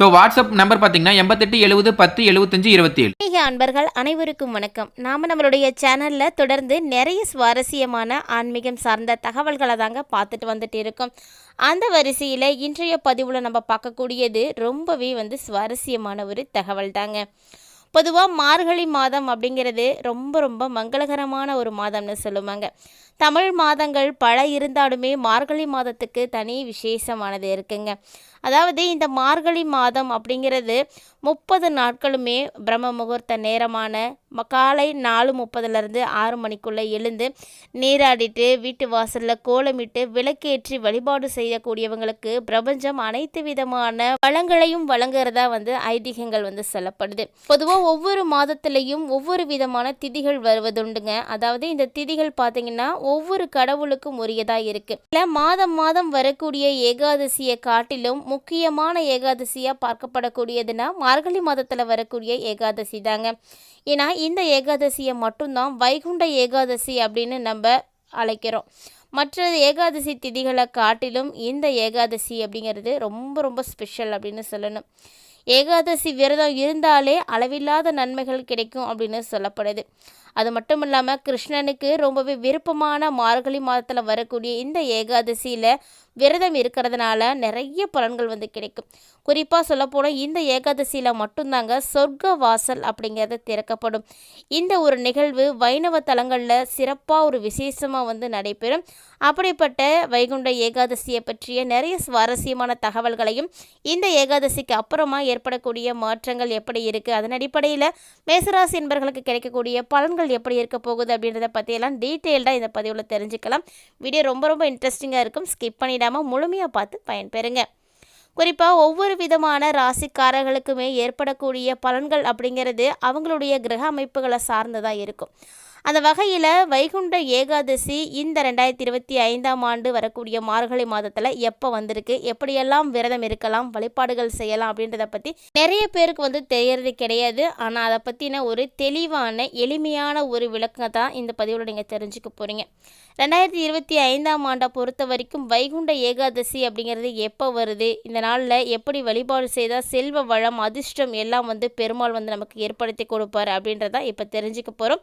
So WhatsApp number பார்த்தீங்கன்னா எண்பத்தெட்டு எழுபது பத்து எழுபத்தஞ்சு இருபத்தி ஏழு அன்பர்கள் அனைவருக்கும் வணக்கம். நாம் நம்மளுடைய சேனலில் தொடர்ந்து நிறைய சுவாரஸ்யமான ஆன்மீகம் சார்ந்த தகவல்களை தாங்க பார்த்துட்டு வந்துட்டு இருக்கோம். அந்த வரிசையில் இன்றைய பதிவில் நம்ம பார்க்கக்கூடியது ரொம்பவே வந்து சுவாரஸ்யமான ஒரு தகவல் தாங்க. பொதுவாக மார்கழி மாதம் அப்படிங்கிறது ரொம்ப ரொம்ப மங்களகரமான ஒரு மாதம்னு சொல்லுவாங்க. தமிழ் மாதங்கள் பல இருந்தாலுமே மார்கழி மாதத்துக்கு தனி விசேஷமானது இருக்குங்க. அதாவது இந்த மார்கழி மாதம் அப்படிங்கிறது முப்பது நாட்களுமே பிரம்ம முகூர்த்த நேரமான ம- காலை நாலு முப்பதுலேருந்து ஆறு மணிக்குள்ளே எழுந்து நீராடிட்டு வீட்டு வாசலில் கோலமிட்டு விளக்கேற்றி வழிபாடு செய்யக்கூடியவங்களுக்கு பிரபஞ்சம் அனைத்து விதமான வளங்களையும் வழங்குறதா வந்து ஐதீகங்கள் வந்து சொல்லப்படுது. பொதுவாக ஒவ்வொரு மாதத்திலையும் ஒவ்வொரு விதமான திதிகள் வருவதுண்டுங்க. அதாவது இந்த திதிகள் பார்த்தீங்கன்னா ஒவ்வொரு கடவுளுக்கும் உரியதாக இருக்கு. சில மாதம் மாதம் வரக்கூடிய ஏகாதசியை காட்டிலும் முக்கியமான ஏகாதசியாக பார்க்கப்படக்கூடியதுன்னா மார்கழி மாதத்தில் வரக்கூடிய ஏகாதசி தாங்க. ஏன்னா இந்த ஏகாதசியை மட்டும்தான் வைகுண்ட ஏகாதசி அப்படின்னு நம்ம அழைக்கிறோம். மற்ற ஏகாதசி திதிகளை காட்டிலும் இந்த ஏகாதசி அப்படிங்கிறது ரொம்ப ரொம்ப ஸ்பெஷல் அப்படின்னு சொல்லணும். ஏகாதசி விரதம் இருந்தாலே அளவில்லாத நன்மைகள் கிடைக்கும் அப்படின்னு சொல்லப்படுது. அது மட்டும் இல்லாமல் கிருஷ்ணனுக்கு ரொம்பவே விருப்பமான மார்கழி மாதத்தில் வரக்கூடிய இந்த ஏகாதசியில் விரதம் இருக்கிறதுனால நிறைய பலன்கள் வந்து கிடைக்கும். குறிப்பாக சொல்லப்போனால் இந்த ஏகாதசியில் மட்டும்தாங்க சொர்க்க வாசல் அப்படிங்கிறது திறக்கப்படும். இந்த ஒரு நிகழ்வு வைணவ தலங்களில் சிறப்பாக ஒரு விசேஷமாக வந்து நடைபெறும். அப்படிப்பட்ட வைகுண்ட ஏகாதசியை பற்றிய நிறைய சுவாரஸ்யமான தகவல்களையும் இந்த ஏகாதசிக்கு அப்புறமா ஏற்படக்கூடிய மாற்றங்கள் எப்படி இருக்குது அதன் அடிப்படையில் மேசராசி என்பர்களுக்கு கிடைக்கக்கூடிய பலன்கள் எப்படி இருக்க போகுது அப்படின்றத பற்றியெல்லாம் டீட்டெயில்டாக இந்த பதிவில் தெரிஞ்சுக்கலாம். வீடியோ ரொம்ப ரொம்ப இன்ட்ரெஸ்டிங்காக இருக்கும். ஸ்கிப் பண்ணிடாமல் முழுமையாக பார்த்து பயன்பெறுங்க. குறிப்பாக ஒவ்வொரு விதமான ராசிக்காரர்களுக்குமே ஏற்படக்கூடிய பலன்கள் அப்படிங்கிறது அவங்களுடைய கிரக அமைப்புகளை சார்ந்ததாக இருக்கும். அந்த வகையில் வைகுண்ட ஏகாதசி இந்த ரெண்டாயிரத்தி இருபத்தி ஐந்தாம் ஆண்டு வரக்கூடிய மார்கழி மாதத்தில் எப்போ வந்திருக்கு? எப்படியெல்லாம் விரதம் இருக்கலாம்? வழிபாடுகள் செய்யலாம் அப்படின்றத பற்றி நிறைய பேருக்கு வந்து தெரியறது கிடையாது. ஆனால் அதை பற்றின ஒரு தெளிவான எளிமையான ஒரு விளக்கம் தான் இந்த பதிவில் நீங்கள் தெரிஞ்சுக்க போகிறீங்க ரெண்டாயிரத்தி இருபத்தி ஐந்தாம் ஆண்டை பொறுத்த வரைக்கும் வைகுண்ட ஏகாதசி அப்படிங்கிறது எப்போ வருது? இந்த நாளில் எப்படி வழிபாடு செய்தால் செல்வ வளம் அதிர்ஷ்டம் எல்லாம் வந்து பெருமாள் வந்து நமக்கு ஏற்படுத்தி கொடுப்பார் அப்படின்றத இப்போ தெரிஞ்சுக்க போகிறோம்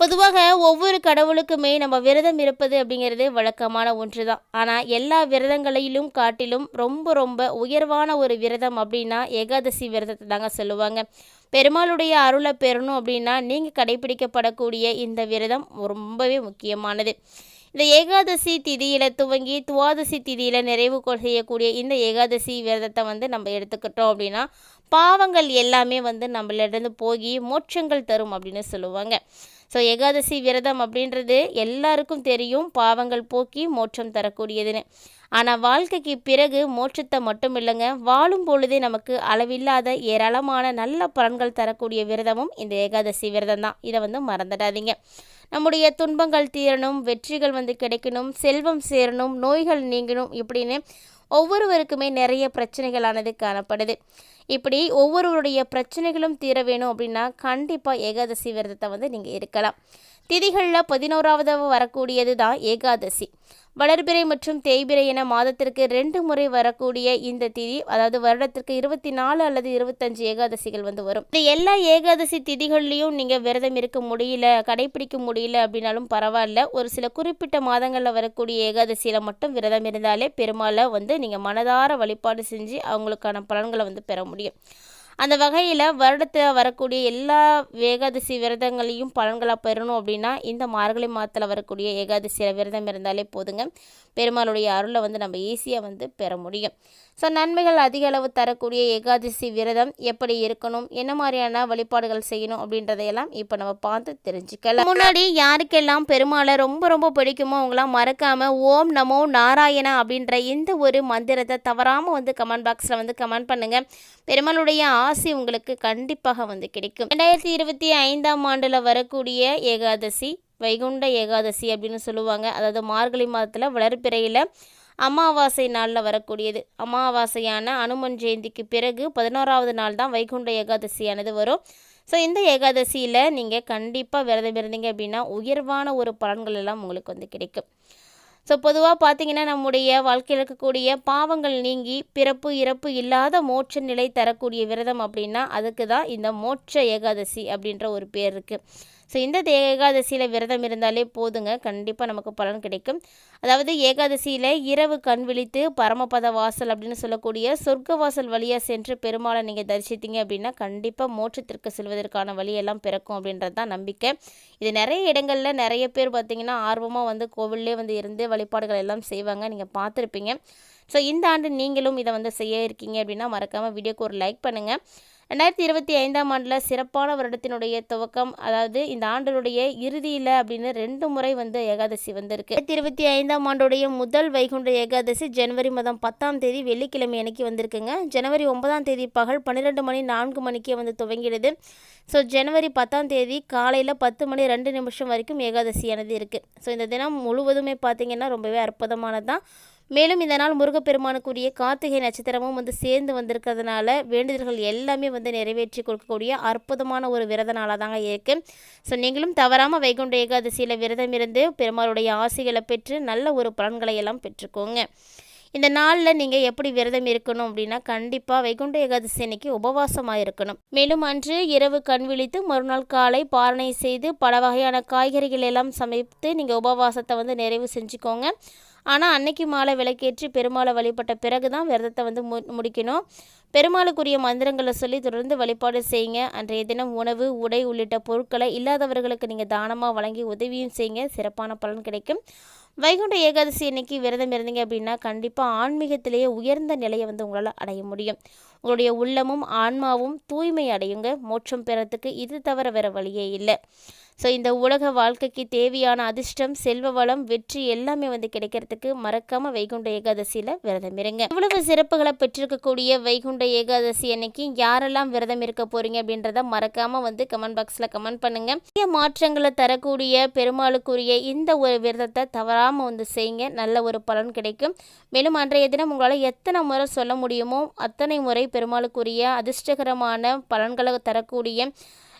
பொதுவாக ஒவ்வொரு கடவுளுக்குமே நம்ம விரதம் இருப்பது அப்படிங்கிறது வழக்கமான ஒன்று தான் ஆனால் எல்லா விரதங்களிலும் காட்டிலும் ரொம்ப ரொம்ப உயர்வான ஒரு விரதம் அப்படின்னா ஏகாதசி விரதத்தை தாங்க சொல்லுவாங்க. பெருமாளுடைய அருளை பெறணும் அப்படின்னா நீங்கள் கடைபிடிக்கப்படக்கூடிய இந்த விரதம் ரொம்பவே முக்கியமானது. இந்த ஏகாதசி திதியில் துவங்கி துவாதசி திதியில் நிறைவு செய்யக்கூடிய இந்த ஏகாதசி விரதத்தை வந்து நம்ம எடுத்துக்கிட்டோம் அப்படின்னா பாவங்கள் எல்லாமே வந்து நம்மளிடந்து போகி மோட்சங்கள் தரும் அப்படின்னு சொல்லுவாங்க. ஸோ ஏகாதசி விரதம் அப்படின்றது எல்லாருக்கும் தெரியும். பாவங்கள் போக்கி மோட்சம் தரக்கூடியதுன்னு. ஆனால் வாழ்க்கைக்கு பிறகு மோட்சத்தை மட்டும் இல்லைங்க. வாழும் பொழுதே நமக்கு அளவில்லாத ஏராளமான நல்ல பலன்கள் தரக்கூடிய விரதமும் இந்த ஏகாதசி விரதம் தான். இதை வந்து மறந்துடாதீங்க. நம்முடைய துன்பங்கள் தீரணும் வெற்றிகள் வந்து கிடைக்கணும் செல்வம் சேரணும் நோய்கள் நீங்கணும் இப்படின்னு ஒவ்வொருவருக்குமே நிறைய பிரச்சனைகளானது காணப்படுது. இப்படி ஒவ்வொருவருடைய பிரச்சனைகளும் தீர வேணும் அப்படின்னா கண்டிப்பாக ஏகாதசி விரதத்தை வந்து நீங்கள் இருக்கலாம். திதிகளில் பதினோராவதாக வரக்கூடியது தான் ஏகாதசி. வளர்பிறை மற்றும் தேய்பிறை என மாதத்திற்கு ரெண்டு முறை வரக்கூடிய இந்த திதி அதாவது வருடத்திற்கு இருபத்தி நாலு அல்லது இருபத்தஞ்சு ஏகாதசிகள் வந்து வரும். இந்த எல்லா ஏகாதசி திதிகள்லையும் நீங்கள் விரதம் இருக்க முடியல கடைபிடிக்க முடியல அப்படின்னாலும் பரவாயில்ல. ஒரு சில குறிப்பிட்ட மாதங்களில் வரக்கூடிய ஏகாதசியில் மட்டும் விரதம் இருந்தாலே பெருமாளை வந்து நீங்கள் மனதார வழிபாடு செஞ்சு அவங்களுக்கான பலன்களை வந்து பெற முடியும். அந்த வகையில் வருடத்தில் வரக்கூடிய எல்லா ஏகாதசி விரதங்களையும் பலன்களாக பெறணும் அப்படின்னா இந்த மார்கழி மாதத்தில் வரக்கூடிய ஏகாதசியில் விரதம் இருந்தாலே போதுங்க. பெருமாளுடைய அருளை வந்து நம்ம ஈஸியாக வந்து பெற முடியும். ஸோ நன்மைகள் அதிக அளவு தரக்கூடிய ஏகாதசி விரதம் எப்படி இருக்கணும்? என்ன மாதிரியான வழிபாடுகள் செய்யணும் அப்படின்றதையெல்லாம் இப்போ நம்ம பார்த்து தெரிஞ்சுக்கலாம். முன்னாடி யாருக்கெல்லாம் பெருமாளை ரொம்ப ரொம்ப பிடிக்குமோ அவங்களாம் மறக்காமல் ஓம் நமோ நாராயணா அப்படின்ற இந்த ஒரு மந்திரத்தை தவறாமல் வந்து கமெண்ட் பாக்ஸில் வந்து கமெண்ட் பண்ணுங்கள் பெருமாளுடைய ஆசி உங்களுக்கு கண்டிப்பாக வந்து கிடைக்கும். ரெண்டாயிரத்தி இருபத்தி ஐந்தாம் ஆண்டில் வரக்கூடிய ஏகாதசி வைகுண்ட ஏகாதசி அப்படின்னு சொல்லுவாங்க. அதாவது மார்கழி மாதத்தில் வளர்பிறையில் அமாவாசை நாளில் வரக்கூடியது. அமாவாசையான அனுமன் ஜெயந்திக்கு பிறகு பதினோராவது நாள் தான் வைகுண்ட ஏகாதசியானது வரும். ஸோ இந்த ஏகாதசியில் நீங்கள் கண்டிப்பாக விரதம் இருந்தீங்க அப்படின்னா உயர்வான ஒரு பலன்கள் எல்லாம் உங்களுக்கு வந்து கிடைக்கும். ஸோ பொதுவாக பார்த்தீங்கன்னா நம்முடைய வாழ்க்கையில் இருக்கக்கூடிய பாவங்கள் நீங்கி பிறப்பு இறப்பு இல்லாத மோட்ச நிலை தரக்கூடிய விரதம் அப்படின்னா அதுக்கு தான் இந்த மோட்ச ஏகாதசி அப்படின்ற ஒரு பேர் இருக்குது ஸோ இந்த ஏகாதசியில் விரதம் இருந்தாலே போதுங்க. கண்டிப்பாக நமக்கு பலன் கிடைக்கும். அதாவது ஏகாதசியில் இரவு கண் விழித்து பரமபத வாசல் அப்படின்னு சொல்லக்கூடிய சொர்க்க வாசல் வழியாக சென்று பெருமாளை நீங்கள் தரிசித்தீங்க அப்படின்னா கண்டிப்பாக மோட்சத்திற்கு செல்வதற்கான வழியெல்லாம் பிறக்கும் அப்படின்றது தான் நம்பிக்கை. இது நிறைய இடங்களில் நிறைய பேர் பார்த்திங்கன்னா ஆர்வமாக வந்து கோவிலே வந்து இருந்து வழிபாடுகள் எல்லாம் செய்வாங்க. நீங்கள் பார்த்துருப்பீங்க ஸோ இந்த ஆண்டு நீங்களும் இதை வந்து செய்ய இருக்கீங்க அப்படின்னா மறக்காமல் வீடியோக்கு ஒரு லைக் பண்ணுங்கள் ரெண்டாயிரத்தி இருபத்தி ஐந்தாம் ஆண்டில் சிறப்பான வருடத்தினுடைய துவக்கம் அதாவது இந்த ஆண்டினுடைய இறுதியில் அப்படின்னு ரெண்டு முறை வந்து ஏகாதசி வந்திருக்கு. ரெண்டாயிரத்தி இருபத்தி ஐந்தாம் ஆண்டுடைய முதல் வைகுண்ட ஏகாதசி ஜனவரி மாதம் பத்தாம் தேதி வெள்ளிக்கிழமை அன்னைக்கு வந்திருக்குங்க. ஜனவரி ஒன்பதாம் தேதி பகல் பன்னிரெண்டு மணி நான்கு மணிக்கே வந்து துவங்கிடுது. ஸோ ஜனவரி பத்தாம் தேதி காலையில் பத்து மணி ரெண்டு நிமிஷம் வரைக்கும் ஏகாதசியானது இருக்குது ஸோ இந்த தினம் முழுவதுமே பார்த்தீங்கன்னா ரொம்பவே அற்புதமானது தான் மேலும் இந்த நாள் முருகப்பெருமானுக்குரிய கார்த்திகை நட்சத்திரமும் வந்து சேர்ந்து வந்திருக்கிறதுனால வேண்டுதல்கள் எல்லாமே வந்து நிறைவேற்றி கொடுக்கக்கூடிய அற்புதமான ஒரு விரத நாளாக தாங்க இருக்கு. ஸோ நீங்களும் தவறாமல் வைகுண்ட ஏகாதசியில் விரதம் இருந்து பெருமாளுடைய ஆசைகளை பெற்று நல்ல ஒரு பலன்களை எல்லாம் பெற்றுக்கோங்க. இந்த நாளில் நீங்கள் எப்படி விரதம் இருக்கணும் அப்படின்னா கண்டிப்பாக வைகுண்ட ஏகாதசி அன்னைக்கு உபவாசமாக இருக்கணும். மேலும் அன்று இரவு கண் விழித்து மறுநாள் காலை பாரணை செய்து பல வகையான காய்கறிகள் எல்லாம் சமைத்து நீங்கள் உபவாசத்தை வந்து நிறைவு செஞ்சுக்கோங்க. ஆனால் அன்னைக்கு மாலை விளக்கேற்றி பெருமாளை வழிபட்ட பிறகு தான் விரதத்தை வந்து மு முடிக்கணும். பெருமாளுக்குரிய மந்திரங்களை சொல்லி தொடர்ந்து வழிபாடு செய்யுங்க. அன்றைய தினம் உணவு உடை உள்ளிட்ட பொருட்களை இல்லாதவர்களுக்கு நீங்கள் தானமாக வழங்கி உதவியும் செய்யுங்க. சிறப்பான பலன் கிடைக்கும். வைகுண்ட ஏகாதசி அன்னைக்கு விரதம் இருந்தீங்க அப்படின்னா கண்டிப்பாக ஆன்மீகத்திலேயே உயர்ந்த நிலையை வந்து உங்களால் அடைய முடியும். உங்களுடைய உள்ளமும் ஆன்மாவும் தூய்மை அடையுங்க. மோட்சம் பெறத்துக்கு இது தவிர வேற வழியே இல்லை. ஸோ இந்த உலக வாழ்க்கைக்கு தேவையான அதிர்ஷ்டம் செல்வ வளம் வெற்றி எல்லாமே வந்து கிடைக்கிறதுக்கு மறக்காமல் வைகுண்ட ஏகாதசியில் விரதம் இருங்க. இவ்வளவு சிறப்புகளை பெற்றிருக்கக்கூடிய வைகுண்ட ஏகாதசி அன்னைக்கு யாரெல்லாம் விரதம் இருக்க போறீங்க அப்படின்றத மறக்காமல் வந்து கமெண்ட் பாக்ஸில் கமெண்ட் பண்ணுங்க. நிறைய மாற்றங்களை தரக்கூடிய பெருமாளுக்குரிய இந்த ஒரு விரதத்தை தவறாமல் வந்து செய்யுங்க. நல்ல ஒரு பலன் கிடைக்கும். மேலும் அன்றைய தினம் உங்களால் எத்தனை முறை சொல்ல முடியுமோ அத்தனை முறை பெருமாளுக்குரிய அதிர்ஷ்டகரமான பலன்களை தரக்கூடிய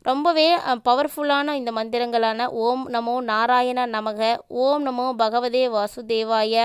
ரொம்பவே பவர்ஃபுல்லான இந்த மந்திரங்களான ஓம் நமோ நாராயண நமக ஓம் நமோ பகவதே வாசுதேவாய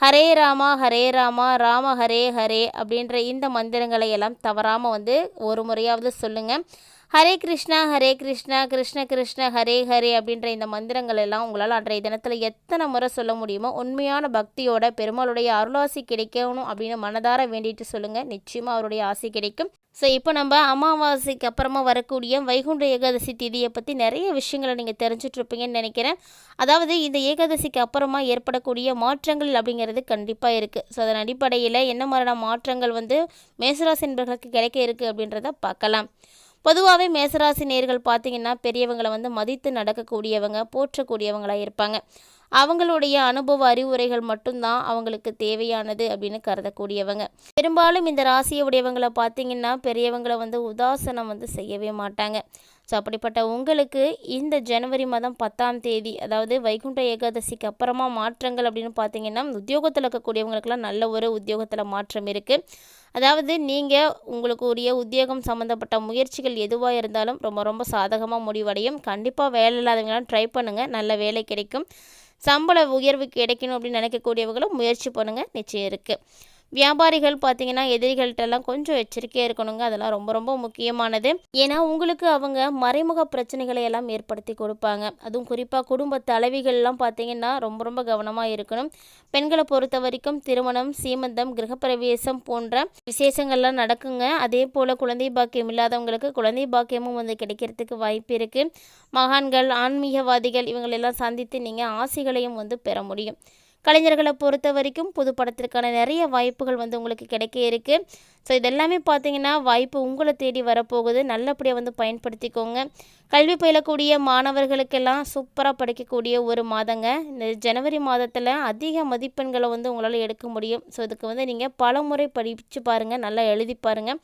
ஹரே ராமா ஹரே ராமா ராம ஹரே ஹரே அப்படின்ற இந்த மந்திரங்களை எல்லாம் தவறாமல் வந்து ஒரு முறையாவது சொல்லுங்கள் ஹரே கிருஷ்ணா ஹரே கிருஷ்ணா கிருஷ்ண கிருஷ்ண ஹரே ஹரே அப்படின்ற இந்த மந்திரங்கள் எல்லாம் உங்களால் அன்றைய தினத்தில் எத்தனை முறை சொல்ல முடியுமோ உண்மையான பக்தியோட பெருமாளுடைய அருளாசி கிடைக்கணும் அப்படின்னு மனதார வேண்டிட்டு சொல்லுங்கள் நிச்சயமாக அவருடைய ஆசை கிடைக்கும். ஸோ இப்போ நம்ம அமாவாசைக்கு அப்புறமா வரக்கூடிய வைகுண்ட ஏகாதசி திதியை பற்றி நிறைய விஷயங்களை நீங்கள் தெரிஞ்சிட்ருப்பீங்கன்னு நினைக்கிறேன். அதாவது இந்த ஏகாதசிக்கு அப்புறமா ஏற்படக்கூடிய மாற்றங்கள் அப்படிங்கிறது கண்டிப்பாக இருக்குது ஸோ அதன் அடிப்படையில் என்ன மாதிரியான மாற்றங்கள் வந்து மேசராசி என்பர்களுக்கு கிடைக்க இருக்குது அப்படின்றத பார்க்கலாம். பொதுவாகவே மேசராசி நேர்கள் பார்த்தீங்கன்னா பெரியவங்களை வந்து மதித்து நடக்கக்கூடியவங்க போற்றக்கூடியவங்களாக இருப்பாங்க. அவங்களுடைய அனுபவ அறிவுரைகள் மட்டும்தான் அவங்களுக்கு தேவையானது அப்படின்னு கருதக்கூடியவங்க. பெரும்பாலும் இந்த ராசியை உடையவங்களை பார்த்தீங்கன்னா பெரியவங்களை வந்து உதாசனம் வந்து செய்யவே மாட்டாங்க. ஸோ அப்படிப்பட்ட உங்களுக்கு இந்த ஜனவரி மாதம் பத்தாம் தேதி அதாவது வைகுண்ட ஏகாதசிக்கு அப்புறமா மாற்றங்கள் அப்படின்னு பார்த்தீங்கன்னா உத்தியோகத்தில் இருக்கக்கூடியவங்களுக்கெல்லாம் நல்ல ஒரு உத்தியோகத்தில் மாற்றம் இருக்குது அதாவது நீங்கள் உங்களுக்கு உரிய உத்தியோகம் சம்மந்தப்பட்ட முயற்சிகள் எதுவாக இருந்தாலும் ரொம்ப ரொம்ப சாதகமாக முடிவடையும். கண்டிப்பாக வேலை இல்லாதவங்களாம் ட்ரை பண்ணுங்கள் நல்ல வேலை கிடைக்கும். சம்பள உயர்வு கிடைக்கணும் அப்படின்னு நினைக்கக்கூடியவங்களும் முயற்சி பண்ணுங்கள் நிச்சயம் இருக்குது வியாபாரிகள் பார்த்தீங்கன்னா எதிரிகள்கிட்டலாம் கொஞ்சம் எச்சரிக்கையாக இருக்கணுங்க. அதெல்லாம் ரொம்ப ரொம்ப முக்கியமானது. ஏன்னா உங்களுக்கு அவங்க மறைமுக பிரச்சனைகளை எல்லாம் ஏற்படுத்தி கொடுப்பாங்க. அதுவும் குறிப்பாக குடும்ப தலைவிகள்லாம் பார்த்தீங்கன்னா ரொம்ப ரொம்ப கவனமாக இருக்கணும். பெண்களை பொறுத்த வரைக்கும் திருமணம் சீமந்தம் கிரகப்பிரவேசம் போன்ற விசேஷங்கள்லாம் நடக்குங்க. அதே போல் குழந்தை பாக்கியம் இல்லாதவங்களுக்கு குழந்தை பாக்கியமும் வந்து கிடைக்கிறதுக்கு வாய்ப்பு இருக்குது மகான்கள் ஆன்மீகவாதிகள் இவங்களெல்லாம் சந்தித்து நீங்கள் ஆசைகளையும் வந்து பெற முடியும். கலைஞர்களை பொறுத்த வரைக்கும் புது படத்திற்கான நிறைய வாய்ப்புகள் வந்து உங்களுக்கு கிடைக்க இருக்குது ஸோ இதெல்லாமே பார்த்தீங்கன்னா வாய்ப்பு உங்களை தேடி வரப்போகுது. நல்லபடியாக வந்து பயன்படுத்திக்கோங்க. கல்வி பயிலக்கூடிய மாணவர்களுக்கெல்லாம் சூப்பராக படிக்கக்கூடிய ஒரு மாதங்க. இந்த ஜனவரி மாதத்தில் அதிக மதிப்பெண்களை வந்து உங்களால் எடுக்க முடியும். ஸோ இதுக்கு வந்து நீங்கள் பல முறை படித்து பாருங்கள் நல்லா எழுதி பாருங்கள்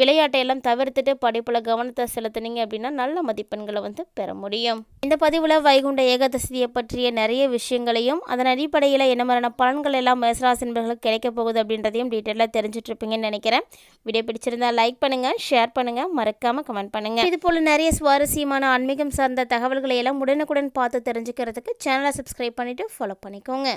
விளையாட்டை எல்லாம் தவிர்த்துட்டு படிப்பில் கவனத்தை செலுத்துனீங்க அப்படின்னா நல்ல மதிப்பெண்களை வந்து பெற முடியும். இந்த பதிவில் வைகுண்ட ஏகாதசியை பற்றிய நிறைய விஷயங்களையும் அதன் அடிப்படையில் என்ன மாதிரியான பலன்கள் எல்லாம் மேசராசின்பர்களுக்கு கிடைக்க போகுது அப்படின்றதையும் டீட்டெயிலாக தெரிஞ்சிட்ருப்பீங்கன்னு நினைக்கிறேன். வீடியோ பிடிச்சிருந்தா லைக் பண்ணுங்கள் ஷேர் பண்ணுங்கள் மறக்காமல் கமெண்ட் பண்ணுங்கள் இது போல் நிறைய சுவாரஸ்யமான ஆன்மீகம் சார்ந்த தகவல்களை எல்லாம் உடனுக்குடன் பார்த்து தெரிஞ்சுக்கிறதுக்கு சேனலை சப்ஸ்கிரைப் பண்ணிவிட்டு ஃபாலோ பண்ணிக்கோங்க.